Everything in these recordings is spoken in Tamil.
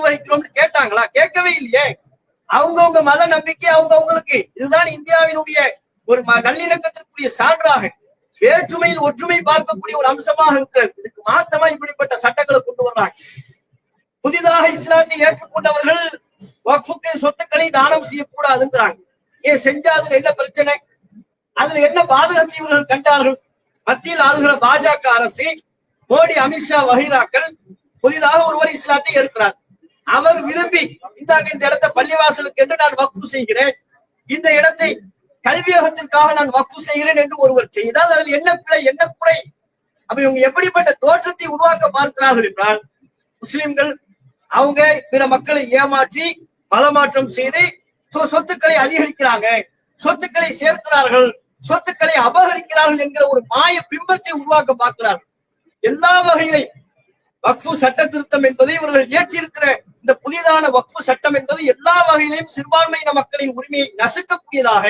நிர்வகிக்கிறோம்னு கேட்டாங்களா? கேட்கவே இல்லையே. அவங்கவுங்க மத நம்பிக்கை அவங்கவுங்களுக்கு. இதுதான் இந்தியாவினுடைய ஒரு ம- நல்லிணக்கத்திற்குரிய சான்றாக. வேற்றுமையில் ஒற்றுமை பார்க்கக்கூடிய ஒரு அம்சமாக இருக்கிறது. இதுக்கு மாத்தமா இப்படிப்பட்ட சட்டங்களை கொண்டு வர்றாங்க. புதிதாக இஸ்லாத்தை ஏற்றுக்கொண்டவர்கள் வக்ஃபுக்கு சொத்துக்களை தானம் செய்யக்கூடாதுங்கிறாங்க. ஏன் செஞ்சா அதுல என்ன பிரச்சனை? அதுல என்ன பாதகத்தை இவர்கள் கண்டார்கள்? மத்தியில் ஆளுகிற பாஜக அரசு மோடி அமித்ஷா வகிராக்கள் புதிதாக ஒருவர் இஸ்லாத்தை ஏற்கிறார். அவர் விரும்பி இந்தாங்க இந்த இடத்தை பள்ளிவாசலுக்கு என்று நான் வக்ஃபு செய்கிறேன். இந்த இடத்தை கல்வியகத்திற்காக நான் வக்ஃபு செய்கிறேன் என்று ஒருவர் செய்தால் அதில் என்ன பிழை என்ன குறை? அப்ப இவங்க எப்படிப்பட்ட தோற்றத்தை உருவாக்க பார்க்கிறார்கள் என்றால் முஸ்லிம்கள் அவங்க பிற மக்களை ஏமாற்றி மதமாற்றம் செய்து சொத்துக்களை அதிகரிக்கிறாங்க சொத்துக்களை சேர்க்கிறார்கள் சொத்துக்களை அபகரிக்கிறார்கள் என்கிற ஒரு மாய பிம்பத்தை உருவாக்க பார்க்கிறார்கள். எல்லா வகையிலையும் வக்ஃபு சட்ட திருத்தம் என்பதை இவர்கள் இயற்றியிருக்கிற இந்த புதிதான வக்ஃபு சட்டம் என்பது எல்லா வகையிலும் சிறுபான்மையின மக்களின் உரிமையை நசுக்கக்கூடியதாக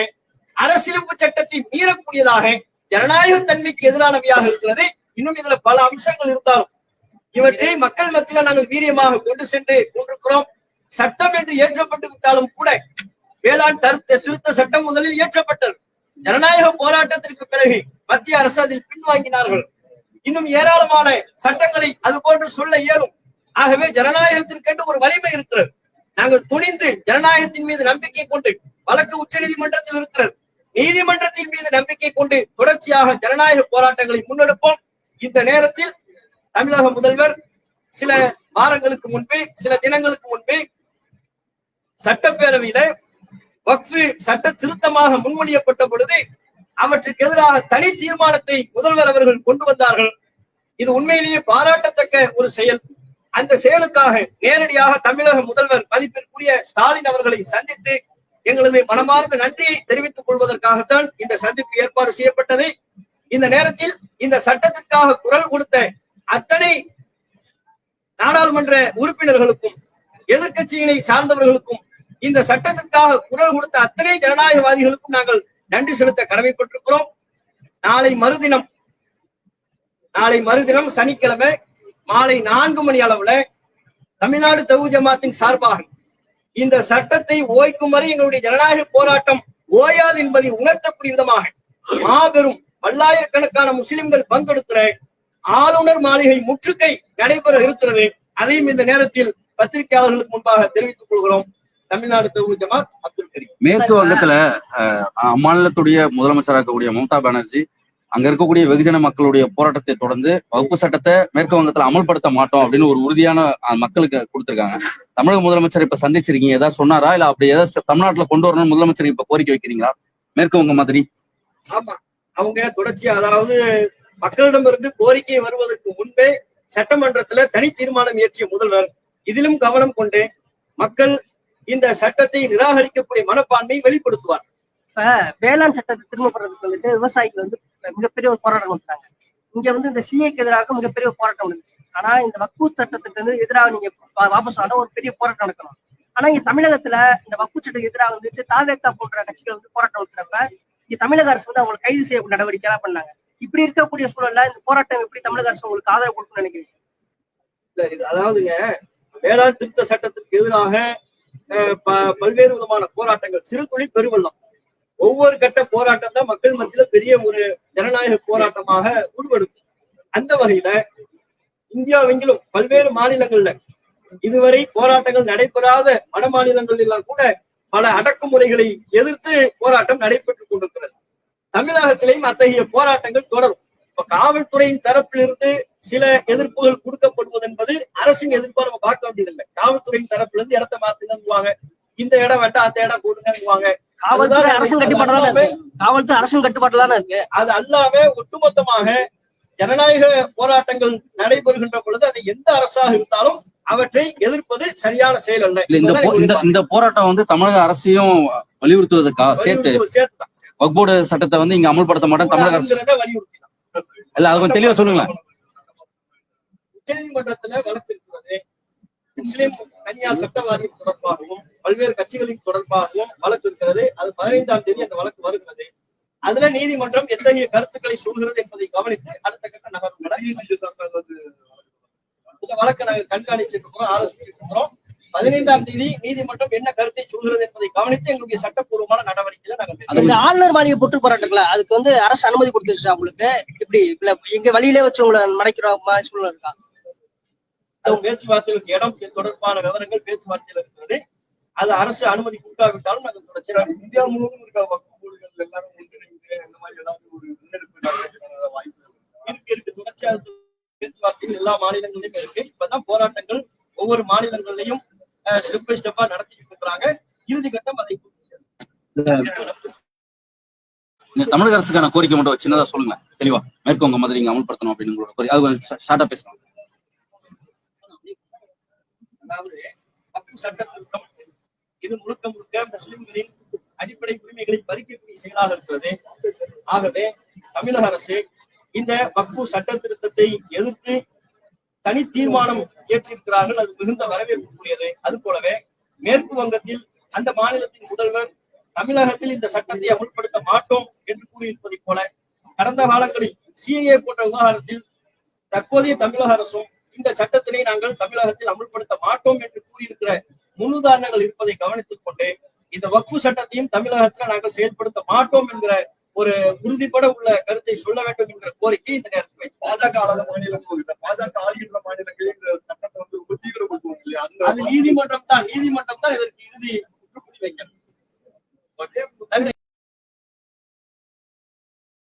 அரசியலமைப்பு சட்டத்தை மீறக்கூடியதாக ஜனநாயக தன்மைக்கு எதிரானவையாக இருக்கிறது இன்னும் இதுல பல அம்சங்கள் இருந்தாலும் இவற்றை மக்கள் மத்தியில நாங்கள் வீரியமாக கொண்டு சென்று கொண்டிருக்கிறோம். சட்டம் என்று ஏற்றப்பட்டு விட்டாலும் கூட வேளாண் தருத்த திருத்த சட்டம் முதலில் இயற்றப்பட்டது ஜனநாயக போராட்டத்திற்கு பிறகு மத்திய அரசு அதில் பின்வாங்கினார்கள். இன்னும் ஏராளமான சட்டங்களை அது போன்று சொல்ல இயலும். ஆகவே ஜனநாயகத்திற்கென்று ஒரு வலிமை இருக்கிறது. நாங்கள் துணிந்து ஜனநாயகத்தின் மீது நம்பிக்கை கொண்டு வழக்கு உச்ச நீதிமன்றத்தில் இருக்கிறது நீதிமன்றத்தின் மீது நம்பிக்கை கொண்டு தொடர்ச்சியாக ஜனநாயக போராட்டங்களை முன்னெடுப்போம். இந்த நேரத்தில் தமிழக முதல்வர் சில வாரங்களுக்கு முன்பு சில தினங்களுக்கு முன்பு சட்டப்பேரவையில வக்ஃபு சட்ட திருத்தமாக முன்மொழியப்பட்ட பொழுது அவற்றுக்கு எதிராக தனி தீர்மானத்தை முதல்வர் அவர்கள் கொண்டு வந்தார்கள். இது உண்மையிலேயே பாராட்டத்தக்க ஒரு செயல். அந்த செயலுக்காக நேரடியாக தமிழக முதல்வர் மதிப்பிற்குரிய ஸ்டாலின் அவர்களை சந்தித்து எங்களது மனமார்ந்த நன்றியை தெரிவித்துக் கொள்வதற்காகத்தான் இந்த சந்திப்பு ஏற்பாடு செய்யப்பட்டது. இந்த நேரத்தில் இந்த சட்டத்திற்காக குரல் கொடுத்த அத்தனை நாடாளுமன்ற உறுப்பினர்களுக்கும் எதிர்க்கட்சியினை சார்ந்தவர்களுக்கும் இந்த சட்டத்திற்காக குரல் கொடுத்த அத்தனை ஜனநாயகவாதிகளுக்கும் நாங்கள் நன்றி செலுத்த கடமைப்பட்டிருக்கிறோம். நாளை மறுதினம் நாளை மறுதினம் சனிக்கிழமை மாலை நான்கு மணி அளவுல தமிழ்நாடு தகு ஜமாத்தின் சார்பாக இந்த சட்டத்தை ஓய்க்கும் வரை எங்களுடைய ஜனநாயக போராட்டம் ஓயாது என்பதை உணர்த்தக்கூடிய விதமாக மாபெரும் பல்லாயிரக்கணக்கான முஸ்லிம்கள் பங்கெடுக்கிற ஆளுநர் மாளிகை முற்றுகை நடைபெற இருக்கிறது. அதையும் இந்த நேரத்தில் பத்திரிகையாளர்களுக்கு முன்பாக தெரிவித்துக் கொள்கிறோம். தமிழ்நாடு ஜமாத் அப்துல் கரீம். மேற்கு வங்கத்துல அம்மாநிலத்துடைய முதலமைச்சராக இருக்கக்கூடிய மம்தா பானர்ஜி அங்க இருக்கக்கூடிய வெகுஜன மக்களுடைய போராட்டத்தை தொடர்ந்து வகுப்பு சட்டத்தை மேற்கு வங்கத்துல அமல்படுத்த மாட்டோம் அப்படின்னு ஒரு உறுதியான மக்களுக்கு கொடுத்திருக்காங்க. தமிழக முதலமைச்சர் இப்ப சந்திச்சிருக்கீங்க. ஏதாவது சொன்னாரா? இல்ல அப்படி ஏதாவது தமிழ்நாட்டுல கொண்டு வரணும்னு முதலமைச்சர் இப்ப கோரிக்கை வைக்கிறீங்களா? மேற்கு வங்க மாதிரி. ஆமா. அவங்க தொடர்ச்சியா அதாவது மக்களிடமிருந்து கோரிக்கை வருவதற்கு முன்பே சட்டமன்றத்துல தனி தீர்மானம் இயற்றிய முதல்வர். இதிலும் கவனம் கொண்டு மக்கள் இந்த சட்டத்தை நிராகரிக்கக்கூடிய மனப்பான்மை வெளிப்படுத்துவார். இப்ப வேளாண் சட்டத்தை திரும்ப பெறதுக்கு வந்துட்டு விவசாயிகள் வந்து மிகப்பெரிய ஒரு போராட்டம் நடத்துறாங்க இங்க வந்து இந்த சிஏக்கு எதிராக மிகப்பெரிய போராட்டம் நடந்துச்சு. ஆனா இந்த வக்கு சட்டத்துக்கு வந்து எதிராக நீங்க வாபஸ் ஆன ஒரு பெரிய போராட்டம் நடக்கணும். ஆனா இங்க தமிழகத்துல இந்த வக்கு சட்டத்துக்கு எதிராக வந்துட்டு தாவேக்கா போன்ற கட்சிகள் வந்து போராட்டம் நடத்துறப்ப இங்க தமிழக அரசு வந்து அவங்களை கைது செய்யக்கூடிய நடவடிக்கை எல்லாம் பண்ணாங்க. இப்படி இருக்கக்கூடிய சூழல்ல இந்த போராட்டம் எப்படி தமிழக அரசு உங்களுக்கு ஆதரவு கொடுக்கணும்னு நினைக்கிறீங்க? அதாவதுங்க வேளாண் திருத்த சட்டத்திற்கு எதிராக பல்வேறு விதமான போராட்டங்கள். சிறு துளி பெருவெள்ளம். ஒவ்வொரு கட்ட போராட்டம் தான் மக்கள் மத்தியில பெரிய ஒரு ஜனநாயக போராட்டமாக உருவெடுக்கும். அந்த வகையில இந்தியாவெங்கிலும் பல்வேறு மாநிலங்கள்ல இதுவரை போராட்டங்கள் நடைபெறாத வட மாநிலங்கள் எல்லாம் கூட பல அடக்குமுறைகளை எதிர்த்து போராட்டம் நடைபெற்றுக் கொண்டிருக்கிறது. தமிழகத்திலேயும் அத்தகைய போராட்டங்கள் தொடரும். இப்ப காவல்துறையின் தரப்பிலிருந்து சில எதிர்ப்புகள் கொடுக்கப்படுவது என்பது அரசின் எதிர்ப்பா நம்ம பார்க்க வேண்டியதில்லை. காவல்துறையின் தரப்புல இருந்து இடத்த மாத்துங்கங்குவாங்க. இந்த இடம் வேண்டாம் அந்த இடம் கொடுங்கங்குவாங்க காவல்துறை அரசும் இருக்கு. காவல்துறை அரசும் கட்டுப்பாட்டுல இருக்கு. அது அல்லாம ஒட்டுமொத்தமாக ஜனநாயக போராட்டங்கள் நடைபெறுகின்ற பொழுது அது எந்த அரசாக இருந்தாலும் அவற்றை எதிர்ப்பது சரியான செயல் அல்ல. இல்ல இந்த இந்த இந்த போராட்டம் வந்து தமிழக அரசையும் வலியுறுத்துவதற்கா? சேர்த்து சேர்த்துதான். வக்போர்டு சட்டத்தை வந்து இங்க அமல்படுத்த மாட்டேன் தமிழக அரசு இல்ல அது கொஞ்சம் தெளிவா சொல்லுங்களேன். உச்சநீதிமன்றத்துல வழக்கு இருக்கிறது முஸ்லிம் தனியார் சட்ட வாரியம் தொடர்பாகவும் பல்வேறு கட்சிகளின் தொடர்பாகவும் வழக்கு இருக்கிறது அது பதினைந்தாம் தேதி அந்த வழக்கு வருகிறது. அதுல நீதிமன்றம் எத்தகைய கருத்துக்களை சொல்கிறது என்பதை கவனித்து அடுத்த கட்ட நகர்வுகளை இந்த வழக்கை நாங்கள் கண்காணிச்சிட்டு இருக்கிறோம் ஆலோசிச்சுட்டு இருக்கிறோம் பதினைந்தாம் தேதி நீதிமன்றம் என்ன கருத்தை சொல்கிறது என்பதை கவனித்து எங்களுடைய சட்டப்பூர்வமான நடவடிக்கைகளை நாங்கள். இந்த ஆளுநர் மாளிகை போட்டு போராட்டங்களா அதுக்கு வந்து அரசு அனுமதி கொடுத்துருச்சா உங்களுக்கு இப்படி இல்ல எங்க வழியிலே வச்சு உங்களை மறைக்கிற மாதிரி சூழ்நிலை இருக்கா? அது பேச்சுவார்த்தைகளுக்கு இடம் தொடர்பான விவரங்கள் பேச்சுவார்த்தையில் இருக்கிறது. அது அரசு அனுமதி கொடுக்காவிட்டாலும் நாங்கள் தொடர்ச்சியாக இந்தியா முழுவதும் இருக்க மொழிகள் எல்லாரும் ஒன்றிணைந்து இந்த மாதிரி ஏதாவது ஒரு முன்னெடுப்பு வாய்ப்பு இருக்கா? இருக்கு தொடர்ச்சியாக பேச்சுவார்த்தைகள் எல்லா மாநிலங்களிலும் இருக்கு. இப்பதான் போராட்டங்கள் ஒவ்வொரு மாநிலங்களிலையும் ஸ்டெப் பை ஸ்டெப்பா நடத்திட்டு இருக்கிறாங்க. இறுதி கட்டம் அதை தமிழக அரசுக்கான கோரிக்கை மட்டும் சின்னதா சொல்லுங்க. தெளிவா மேற்குவங்க மாதிரி நீங்க அமல்படுத்தணும் அப்படின்னு அது ஷார்ட்டா பேசலாம். அதாவது வக்ஃபு சட்ட திருத்தம் இது முழுக்க முழுக்க முஸ்லிம்களின் அடிப்படை உரிமைகளை பறிக்கக்கூடிய செயலாக இருக்கிறது. ஆகவே தமிழக அரசு இந்த வக்ஃபு சட்ட திருத்தத்தை எதிர்த்து தனி தீர்மானம் இயற்றியிருக்கிறார்கள் அது மிகுந்த வரவேற்புக்குரியது. அது போலவே மேற்கு வங்கத்தில் அந்த மாநிலத்தின் முதல்வர் தமிழகத்தில் இந்த சட்டத்தை அமுல்படுத்த மாட்டோம் என்று கூறியிருப்பதை போல கடந்த காலங்களில் சிஏஏ போன்ற விவகாரத்தில் தற்போதைய தமிழக அரசும் இந்த சட்டத்தினை நாங்கள் தமிழகத்தில் அமுல்படுத்த மாட்டோம் என்று கூறியிருக்கிற முன்னுதாரணங்கள் இருப்பதை கவனித்துக் கொண்டு இந்த வக்ஃபு சட்டத்தையும் தமிழகத்தில் நாங்கள் செயல்படுத்த மாட்டோம் என்கிற ஒரு உறுதிப்பட உள்ள கருத்தை சொல்ல வேண்டும் என்கிற கோரிக்கை இந்த நேரத்தில். பாஜக ஆளாத மாநிலங்கள் பாஜக ஆளுகின்ற மாநிலங்களில் சட்டத்தை வந்து தீவிரப்படுத்துவாங்க அது நீதிமன்றம் தான். நீதிமன்றம் தான் இறுதி